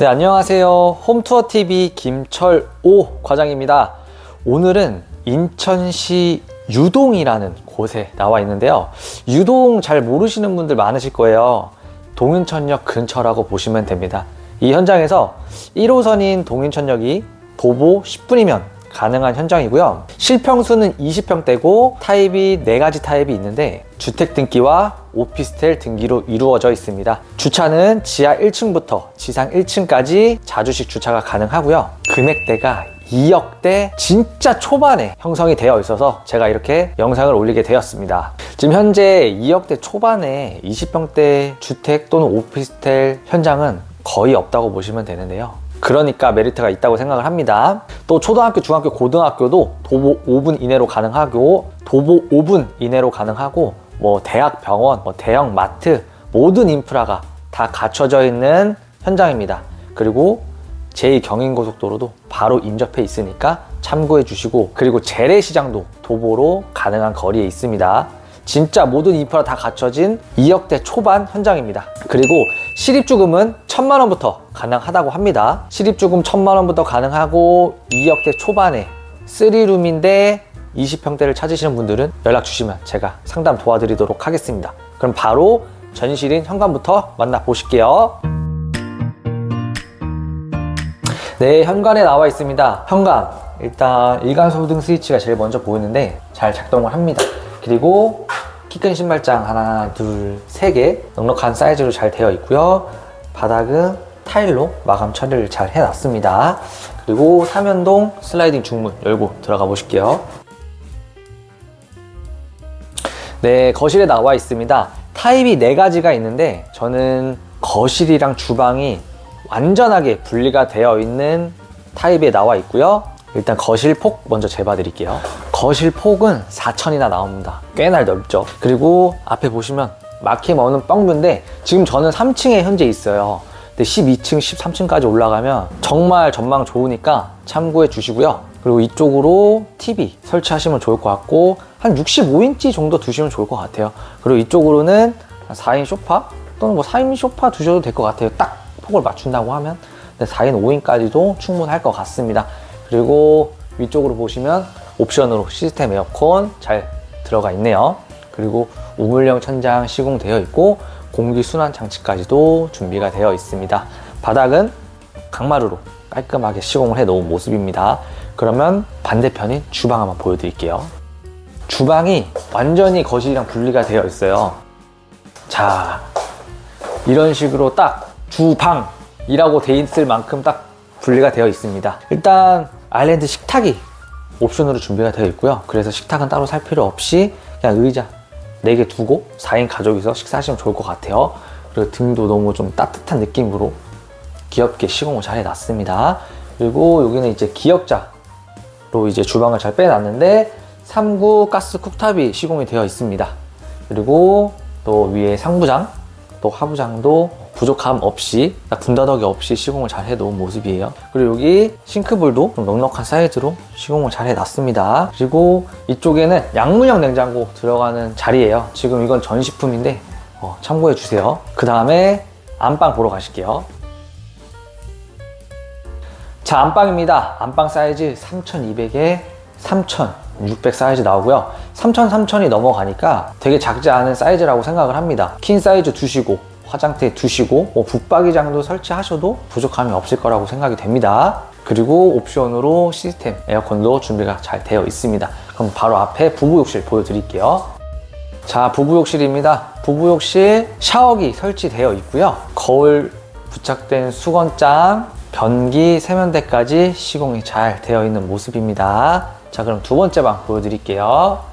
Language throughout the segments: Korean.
네, 안녕하세요. 홈투어TV 김철오 과장입니다. 오늘은 인천시 유동이라는 곳에 나와 있는데요. 유동 잘 모르시는 분들 많으실 거예요. 동인천역 근처라고 보시면 됩니다. 이 현장에서 1호선인 동인천역이 도보 10분이면 가능한 현장이고요. 실평수는 20평대고 타입이 4가지 타입이 있는데 주택 등기와 오피스텔 등기로 이루어져 있습니다. 주차는 지하 1층부터 지상 1층까지 자주식 주차가 가능하고요. 금액대가 2억대 진짜 초반에 형성이 되어 있어서 제가 이렇게 영상을 올리게 되었습니다. 지금 현재 2억대 초반에 20평대 주택 또는 오피스텔 현장은 거의 없다고 보시면 되는데요. 그러니까 메리트가 있다고 생각을 합니다. 또 초등학교, 중학교, 고등학교도 도보 5분 이내로 가능하고 도보 5분 이내로 가능하고 뭐 대학, 병원, 뭐 대형 마트 모든 인프라가 다 갖춰져 있는 현장입니다. 그리고 제2경인고속도로도 바로 인접해 있으니까 참고해 주시고 그리고 재래시장도 도보로 가능한 거리에 있습니다. 진짜 모든 인프라 다 갖춰진 2억대 초반 현장입니다. 그리고 실입주금은 1천만 원부터 가능하다고 합니다. 실입주금 1천만 원부터 가능하고 2억대 초반에 3룸인데 20평대를 찾으시는 분들은 연락 주시면 제가 상담 도와드리도록 하겠습니다. 그럼 바로 전실인 현관부터 만나보실게요. 네, 현관에 나와 있습니다. 현관. 일단 일간소등 스위치가 제일 먼저 보이는데 잘 작동을 합니다. 그리고 키 큰 신발장 하나, 둘, 세 개 넉넉한 사이즈로 잘 되어 있고요. 바닥은 타일로 마감 처리를 잘 해놨습니다. 그리고 삼연동 슬라이딩 중문 열고 들어가 보실게요. 네, 거실에 나와 있습니다. 타입이 네 가지가 있는데 저는 거실이랑 주방이 완전하게 분리가 되어 있는 타입에 나와 있고요. 일단 거실 폭 먼저 재봐 드릴게요. 거실 폭은 4천이나 나옵니다. 꽤나 넓죠. 그리고 앞에 보시면 막힘 없는 뻥뷰인데 지금 저는 3층에 현재 있어요. 근데 12층, 13층까지 올라가면 정말 전망 좋으니까 참고해 주시고요. 그리고 이쪽으로 TV 설치하시면 좋을 것 같고 한 65인치 정도 두시면 좋을 것 같아요. 그리고 이쪽으로는 4인 소파 또는 뭐 4인 소파 두셔도 될 것 같아요. 딱 폭을 맞춘다고 하면 근데 4인 5인까지도 충분할 것 같습니다. 그리고 위쪽으로 보시면 옵션으로 시스템 에어컨 잘 들어가 있네요. 그리고 우물형 천장 시공되어 있고 공기 순환 장치까지도 준비가 되어 있습니다. 바닥은 강마루로 깔끔하게 시공을 해 놓은 모습입니다. 그러면 반대편인 주방 한번 보여드릴게요. 주방이 완전히 거실이랑 분리가 되어 있어요. 자, 이런 식으로 딱 주방이라고 돼 있을 만큼 딱 분리가 되어 있습니다. 일단 아일랜드 식탁이 옵션으로 준비가 되어 있고요. 그래서 식탁은 따로 살 필요 없이 그냥 의자 4개 두고 4인 가족이서 식사하시면 좋을 것 같아요. 그리고 등도 너무 좀 따뜻한 느낌으로 귀엽게 시공을 잘 해놨습니다. 그리고 여기는 이제 기역자로 이제 주방을 잘 빼놨는데 3구 가스 쿡탑이 시공이 되어 있습니다. 그리고 또 위에 상부장, 또 하부장도 부족함 없이 딱 군더더기 없이 시공을 잘 해놓은 모습이에요. 그리고 여기 싱크볼도 좀 넉넉한 사이즈로 시공을 잘 해놨습니다. 그리고 이쪽에는 양문형 냉장고 들어가는 자리예요. 지금 이건 전시품인데 어, 참고해 주세요. 그 다음에 안방 보러 가실게요. 자, 안방입니다. 안방 사이즈 3200에 3600 사이즈 나오고요. 3000, 3000이 넘어가니까 되게 작지 않은 사이즈라고 생각을 합니다. 퀸 사이즈 두시고 화장대 두시고 뭐 붙박이장도 설치하셔도 부족함이 없을 거라고 생각이 됩니다. 그리고 옵션으로 시스템 에어컨도 준비가 잘 되어 있습니다. 그럼 바로 앞에 부부욕실 보여드릴게요. 자, 부부욕실입니다. 부부욕실 샤워기 설치되어 있고요. 거울 부착된 수건장, 변기 세면대까지 시공이 잘 되어 있는 모습입니다. 자, 그럼 두 번째 방 보여드릴게요.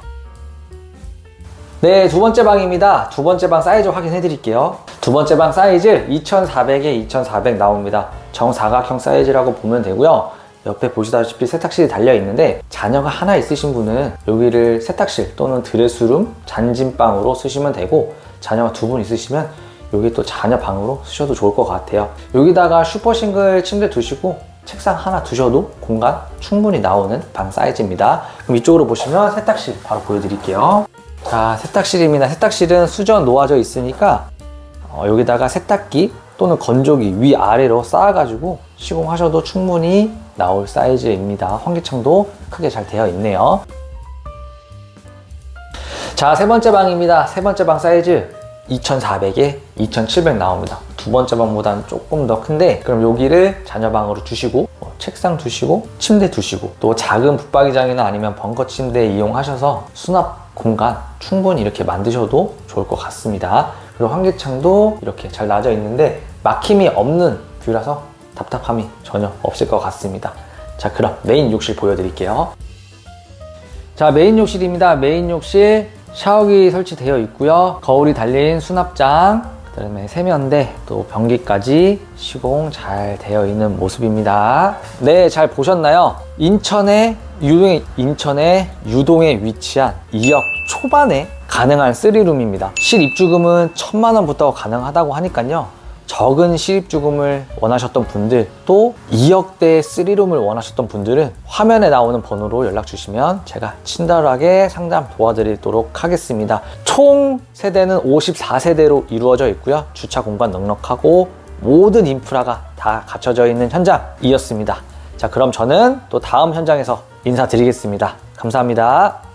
네, 두 번째 방입니다. 두 번째 방 사이즈 확인해 드릴게요. 두 번째 방 사이즈 2400에 2400 나옵니다. 정사각형 사이즈라고 보면 되고요. 옆에 보시다시피 세탁실이 달려 있는데 자녀가 하나 있으신 분은 여기를 세탁실 또는 드레스룸, 잔짐방으로 쓰시면 되고 자녀가 두 분 있으시면 여기 또 자녀 방으로 쓰셔도 좋을 것 같아요. 여기다가 슈퍼 싱글 침대 두시고 책상 하나 두셔도 공간 충분히 나오는 방 사이즈입니다. 그럼 이쪽으로 보시면 세탁실 바로 보여드릴게요. 자, 세탁실입니다. 세탁실은 수전 놓아져 있으니까 어, 여기다가 세탁기 또는 건조기 위아래로 쌓아가지고 시공하셔도 충분히 나올 사이즈입니다. 환기창도 크게 잘 되어 있네요. 자, 세 번째 방입니다. 세 번째 방 사이즈 2400에 2700 나옵니다. 두 번째 방보다는 조금 더 큰데, 그럼 여기를 자녀방으로 두시고, 뭐 책상 두시고, 침대 두시고, 또 작은 붙박이장이나 아니면 벙커 침대 이용하셔서 수납 공간 충분히 이렇게 만드셔도 좋을 것 같습니다. 그리고 환기창도 이렇게 잘 나져 있는데, 막힘이 없는 뷰라서 답답함이 전혀 없을 것 같습니다. 자, 그럼 메인 욕실 보여드릴게요. 자, 메인 욕실입니다. 메인 욕실 샤워기 설치되어 있고요. 거울이 달린 수납장, 그다음에 세면대, 또 변기까지 시공 잘 되어 있는 모습입니다. 네, 잘 보셨나요? 인천의 유동에 인천의 유동에 위치한 2억 초반에 가능한 3룸입니다. 실 입주금은 1천만 원부터 가능하다고 하니까요. 적은 실입주금을 원하셨던 분들 또 2억대 3룸을 원하셨던 분들은 화면에 나오는 번호로 연락 주시면 제가 친절하게 상담 도와드리도록 하겠습니다. 총 세대는 54세대로 이루어져 있고요. 주차 공간 넉넉하고 모든 인프라가 다 갖춰져 있는 현장이었습니다. 자, 그럼 저는 또 다음 현장에서 인사드리겠습니다. 감사합니다.